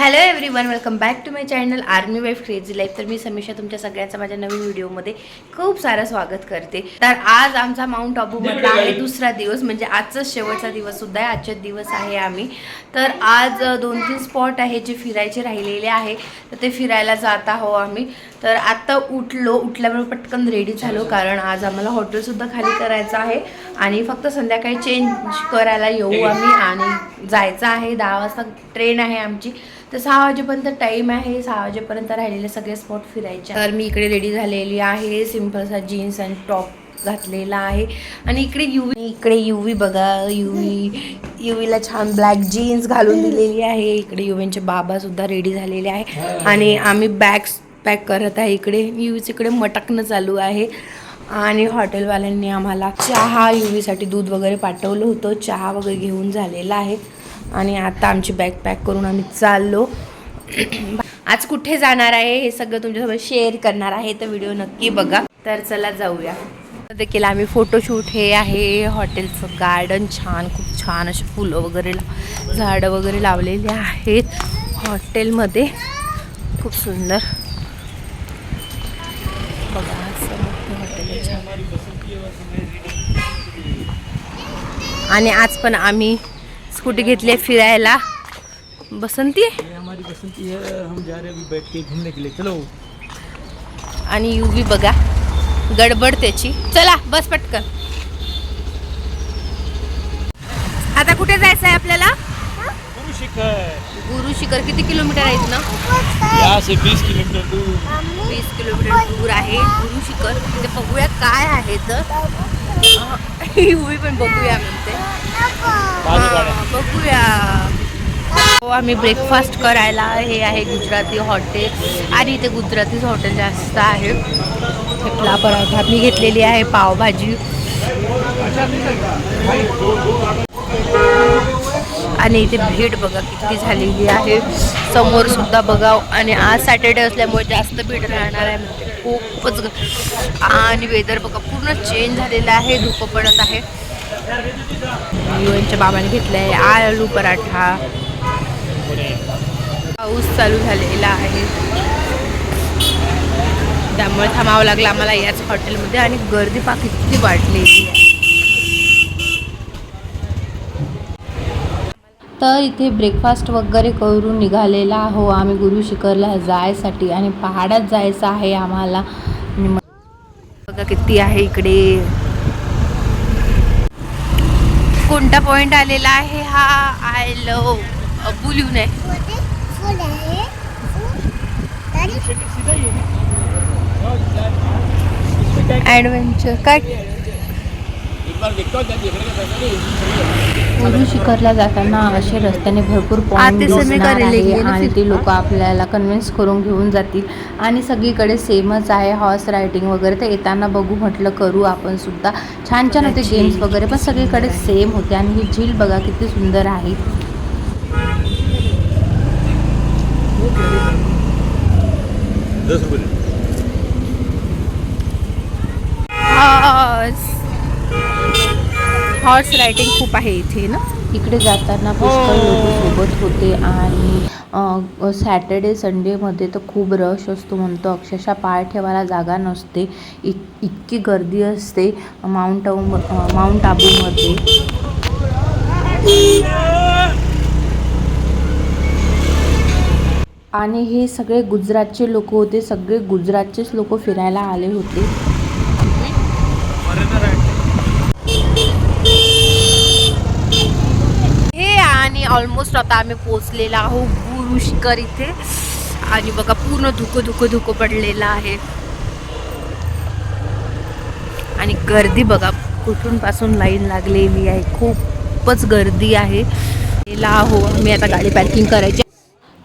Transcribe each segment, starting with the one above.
Hello everyone welcome back to my channel army wife crazy life तर मी समीक्षा तुमच्या सगळ्यांचं माझ्या नवीन व्हिडिओमध्ये खूप सारं स्वागत करते. तर आज आमचा माउंट आबूमधला आहे दुसरा दिवस म्हणजे आजचाच शेवटचा दिवस सुद्धा आहे आजचे दिवस आहे आम्ही. तर आज दोन तीन स्पॉट आहे जे फिरायचे राहिलेले आहे. तर ते फिरायला जात आहो आम्ही. तर आत्ता उठलो उठल्यावर पटकन रेडी झालो कारण आज आम्हाला हॉटेलसुद्धा खाली करायचं आहे. आणि फक्त संध्याकाळी चेंज करायला येऊ आम्ही आणि जायचं आहे. दहा वाजता ट्रेन आहे आमची. तर सहा वाजेपर्यंत टाईम आहे. सहा वाजेपर्यंत राहिलेले सगळे स्पॉट फिरायचे. तर मी इकडे रेडी झालेली आहे. सिम्पलसा जीन्स आणि टॉप घातलेला आहे. आणि इकडे युवी इकडे युवी बघा. युवी युवीला छान ब्लॅक जीन्स घालून दिलेली आहे. इकडे युवींचे बाबा सुद्धा रेडी झालेले आहे. आणि आम्ही बॅग्स पॅक करत आहे इकडे. युवीच इकडे मटकणं चालू आहे. आणि हॉटेलवाल्यांनी आम्हाला चहा युवीसाठी दूध वगैरे पाठवलं होतं. चहा वगैरे घेऊन झालेला आहे. आणि आता आमची बॅग पॅक करून आम्ही चाललो. आज कुठे जाणार आहे हे सगळं तुमच्यासोबत शेअर करणार आहे. तर व्हिडिओ नक्की बघा. तर चला जाऊया. देखील आम्ही फोटोशूट हे आहे. हॉटेलचं गार्डन छान खूप छान असे फुलं वगैरे झाडं वगैरे लावलेली आहेत. हॉटेलमध्ये. खूप सुंदर बघा असं मोठं हॉटेल आहे छान आणि आज पण आम्ही स्कूटी घेतली फिरायला. बसंती? बसंती है हम जा रहे अभी बैठ के घूमने के लिए. चलो. आणि युवी बघा गडबड त्याची. चला बस पटकन. आता कुठे जायचं आहे आपल्याला? गुरु शिखर. गुरु शिखर. किती किलोमीटर आहेत ना? यहाँ से 20 किलोमीटर दूर. वीस किलोमीटर दूर आहे गुरु शिखर. तिथे बघूया काय आहे तर युवी पण बघूया म्हणते. बघूया. हो आम्ही ब्रेकफास्ट करायला हे आहे गुजराती हॉटेल आणि इथे गुजरातीच हॉटेल जास्त आहे. ठेपला पराठा मी घेतलेली आहे पावभाजी. आणि इथे भीड बघा किती झालेली आहे. समोर सुद्धा बघा. आणि आज सॅटर्डे असल्यामुळे जास्त भीड राहणार आहे. म्हणजे खूपच आणि वेदर बघा पूर्ण चेंज झालेलं आहे धुकं पडत आहे. युएनच्या बाबाने घेतलं आहे आलू पराठा. पाऊस चालू झालेला आहे. त्यामुळे थांबावं लागलं आम्हाला याच हॉटेलमध्ये आणि गर्दी पाक इतकी वाढलेली आहे. तर इथे ब्रेकफास्ट वगैरे करून निघालेला आहो. आम्ही गुरु शिखरला जायसाठी आणि पहाडात जायचं आहे आम्हाला. बघा किती आहे इकडे. कोणता पॉइंट आलेला आहे हा? आय लव बुलिव्ह आहे. ॲडव्हेंचर काय? गुरु शिखरला जाताना असे रस्त्याने भरपूर पॉईंट दिसणार आहे आणि ते लोक आपल्याला कन्व्हिन्स करून घेऊन जातील. आणि सगळीकडे सेमच आहे. हॉर्स रायडिंग वगैरे तर येताना बघू म्हटलं करू आपण सुद्धा. छान छान होते गेम्स वगैरे पण सगळीकडे सेम होते आणि ही झील बघा किती सुंदर आहे. दस हॉर्स रायडिंग खूप आहे इथे ना? इकडे जाताना पुष्कळ लोक सोबत होते आणि सॅटर्डे संडेमध्ये तर खूप रश असतो म्हणतो. अक्षरशः पाय ठेवायला जागा नसते. इत इतकी गर्दी असते माउंट आबू माउंट आबूमध्ये आणि हे सगळे गुजरातचे लोक होते. सगळे गुजरातचेच लोक फिरायला आले होते हे आणि ऑलमोस्ट आता आम्ही पोचलेला आहो गुरु शिखर इथे. आणि बघा पूर्ण धुकं धुकं धुकं पडलेलं आहे. आणि गर्दी बघा कुठून पासून लाईन लागलेली आहे. खूपच गर्दी आहे. हो मी आम्ही आता गाडी पार्किंग करायची.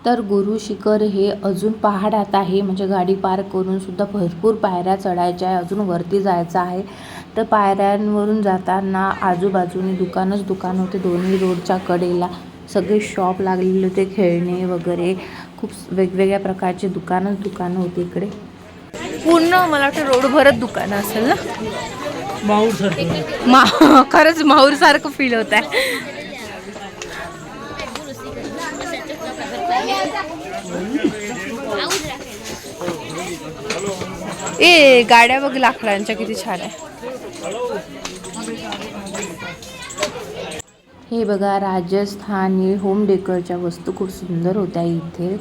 तर गुरु शिखर हे अजून पहाडात आहे. म्हणजे गाडी पार्क करून सुद्धा भरपूर पायऱ्या चढायच्या आहे. अजून वरती जायचं आहे. तर पायऱ्यांवरून जाताना आजूबाजूने दुकानच दुकान होते. दोन्ही रोडच्या कडेला. सगळे शॉप लागलेले होते खेळणे वगैरे. खूप वेगवेगळ्या प्रकारचे दुकानच दुकानं होती इकडे. पूर्ण मला वाटतं रोडभरच दुकानं असेल ना? माहूर सर मा खरंच माहूर सारखं फील होत आहे. ए गाड्या बघ लाकडांच्या किती छान आहे. हे बघा राजस्थानी होम डेकरच्या वस्तू खूप सुंदर होत्या इथे.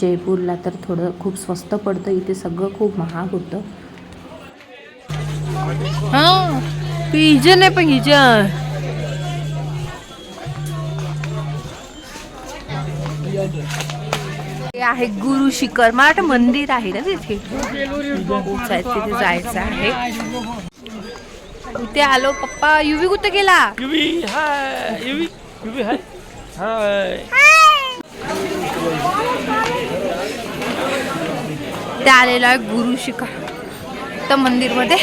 जयपूरला तर थोडं खूप स्वस्त पडतं. इथे सगळं खूप महाग होतं. पिजन आहे पण हिजन. हे आहे गुरु शिखर माठ मंदिर आहे ना तिथे? तिथे जायचं आहे. इथे आलो. पप्पा युवी कुठे गेला? युवी हाय युवी युवी हाय हाय ते आलेलं आहे गुरु शिखर तर मंदिरमध्ये?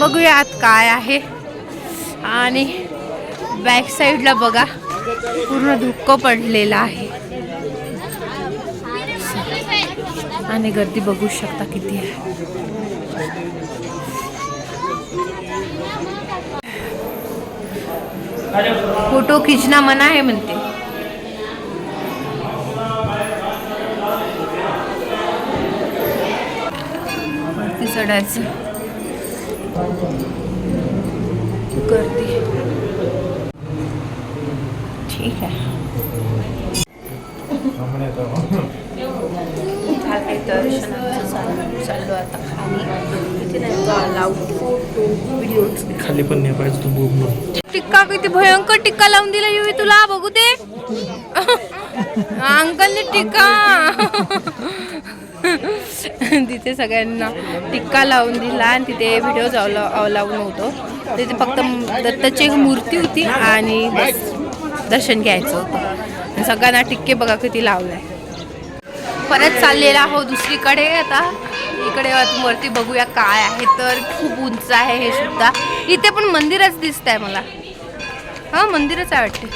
बघूया आत काय आहे. आणि बॅक साईडला बघा. पूर्ण धुक्क पडलेलं आहे. आणि गर्दी बघू शकता किती आहे. फोटो खिचना मना आहे म्हणते. चढायचं. गर्दी ठीक आहे. चालू चाललो आता खाली. इथे नाही अलाउड फोटो व्हिडिओज खाली पण नाही पाहिजे तू बोग टिक्का किती भयंकर टिक्का लावून दिला युवी तुला बघू दे. अंकलने टिक्का. तिथे सगळ्यांना टिक्का लावून दिला आणि तिथे व्हिडिओ लावून नव्हतं तिथे फक्त दत्ताची एक मूर्ती होती आणि बस दर्शन घ्यायचं होतं. सगळ्यांना टिक्के बघा किती लावलाय. परत चाललेला आहो दुसरीकडे. आता इकडे वरती बघूया काय आहे. तर खूप उंच आहे हे सुद्धा. इथे पण मंदिरच दिसत आहे मला. हा मंदिरच आहे वाटते.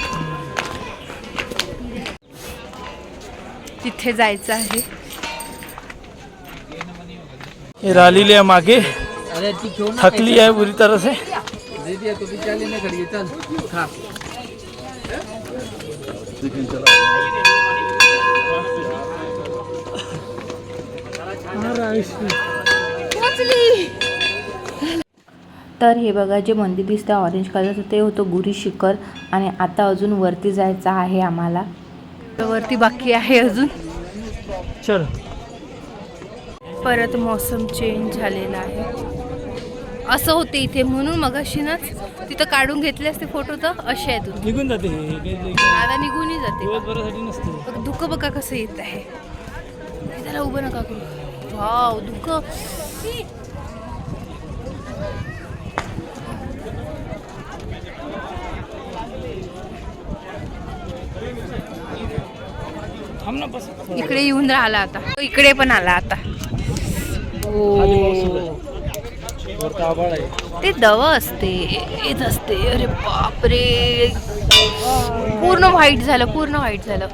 तिथे जायचं आहे. ये राली लिया मागे. थकली है बुरी तरह से तर हे बघा जे मंदिर दिसतं ऑरेंज कलरचं ते होतं गुरी शिखर आणि आता अजून वरती जायचं आहे आम्हाला. वरती बाकी आहे अजून. चल. परत मोसम चेंज झालेला आहे. असं होते इथे म्हणून मगाशीनच तिथं काढून घेतले असते फोटो तर असे आहेत. निघून जाते आता निघूनही जाते. बघ, कसं येत आहे. त्याला उभं नका करू. ना बस इकडे येऊन राहिला आता. इकडे पण आला आता. ते दव असते. येत असते. अरे बापरे. पूर्ण व्हाईट झालं पूर्ण व्हाईट झालं.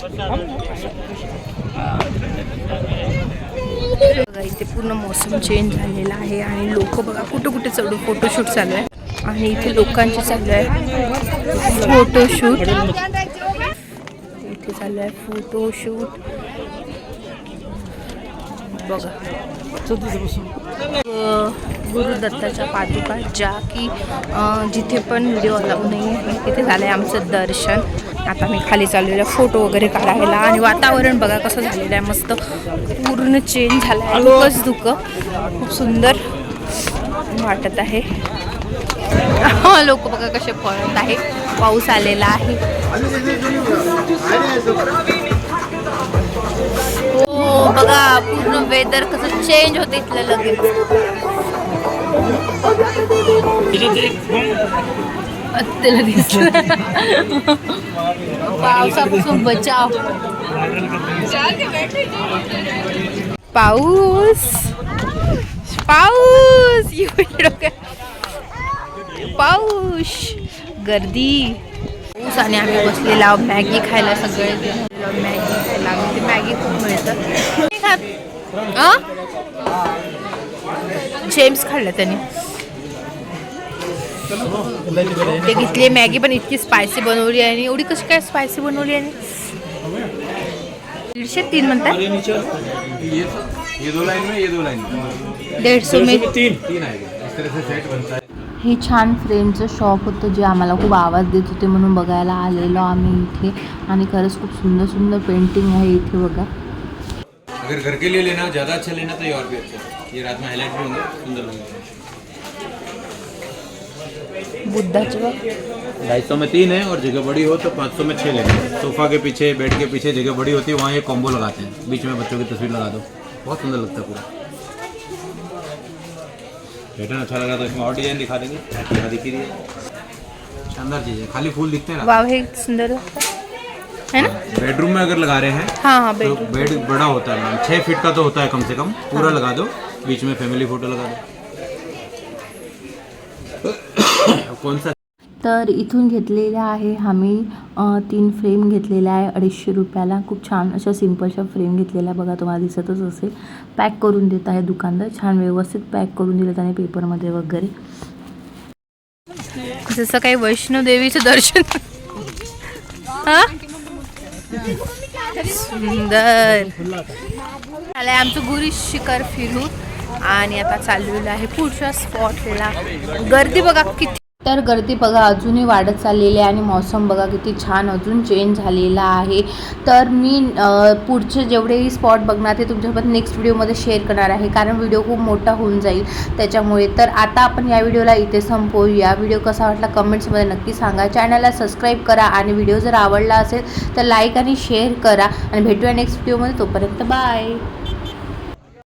बघा इथे पूर्ण मौसम चेंज झालेला आहे आणि लोक बघा कुठं कुठे चढू फोटोशूट चालू आहे. आणि इथे लोकांचे चालू आहे. फोटोशूट इथे चालू आहे फोटोशूट बघा. गुरुदत्ताच्या पादुका ज्या की जिथे पण व्हिडिओ अलाव नाही आहे तिथे झालं आहे आमचं दर्शन. आता मी खाली चाललेलं फोटो वगैरे काढायला आणि वातावरण बघा कसं झालेलं आहे. मस्त पूर्ण चेंज झालं आहे धुकंच धुकं. खूप सुंदर वाटत आहे. लोक बघा कसे पळत आहे. पाऊस आलेला आहे. हो बघा पूर्ण वेदर कसं चेंज होते इथलं लगेच. त्याला दिसलं. पावसापासून बचाव. पाऊस. पाऊस. पाऊस. गर्दी. पाऊस आणि आम्ही बसलेला मॅगी खायला सगळे. मॅगी खायला ते मॅगी खूप मिळतं. जेम्स खाल्लं त्याने. ते घेतली मॅगी पण इतकी स्पायसी बनवली आणि एवढी कशी काय स्पायसी बनवली आणि दीडशे तीन म्हणतात ये ये दो लाइन में ये दो लाइन में दीडशे मे तीन तीन आएगा इस तरह से सेट बनता है हे छान फ्रेमचं शॉप होतं जे आम्हाला खूप आवाज देत होते म्हणून बघायला आलेलो आम्ही इथे. आणि खरंच खूप सुंदर सुंदर पेंटिंग आहे इथे बघा. अगर घर के लिए लेना ज़्यादा अच्छा लेना तो ये और भी अच्छा है। ये रात में हाईलाइट भी होंगे सुंदर लगेगा। बुद्धाचे बघ ढाई सौ में तीन है और जगह बड़ी हो तो पाँच सौ में छः लेंगे। सोफा के पीछे बेड के पीछे जगह बड़ी होती है वहाँ ये कॉम्बो लगाते हैं। बीच में बच्चों की तस्वीर लगा दो। बहुत सुंदर लगता है पूरा। पैटर्न अच्छा लगा तो इसमें और डिज़ाइन दिखा देंगे। यहाँ दिखी रही है। शानदार चीज़ है। खाली फूल दिखते हैं वाव सुंदर. है। ना? बेडरूम में अगर लगा रहे हैं हाँ हाँ तो बेड बेड बड़ा होता है मैम छः फीट का तो होता है कम से कम। पूरा हाँ। लगा दो। बीच में फैमिली फ़ोटो लगा दो। कोणता? तर इथून घेतलेला आहे आम्ही तीन फ्रेम घेतलेल्या आहे अडीचशे रुपयाला. खूप छान अशा सिम्पलशा फ्रेम घेतलेल्या बघा तुम्हाला दिसतच असेल. पॅक करून देत आहे दुकानदार. छान व्यवस्थित पॅक करून दिलं त्याने पेपरमध्ये वगैरे. जसं काही वैष्णोदेवीचं दर्शन. सुंदर. आलं आहे आमचं गुरी शिखर फिरून. आणि आता चाललेलं आहे पुढच्या स्पॉटला गर्दी बघा किती तर गर्दी बघा अजूनही वाढत चाललेली आहे आणि मौसम बघा किती छान अजून चेंज झालेला आहे. तर मी पुढचे जेवढेही स्पॉट बघणार ते तुमच्यासोबत नेक्स्ट व्हिडिओमध्ये शेअर करणार आहे. कारण व्हिडिओ खूप मोठा होऊन जाईल त्याच्यामुळे. तर आता आपण या व्हिडिओला इथे संपवूया. व्हिडिओ कसा वाटला कमेंट्समध्ये नक्की सांगा. चॅनलला सबस्क्राईब करा आणि व्हिडिओ जर आवडला असेल तर लाईक आणि शेअर करा. आणि भेटूया नेक्स्ट व्हिडिओमध्ये तोपर्यंत बाय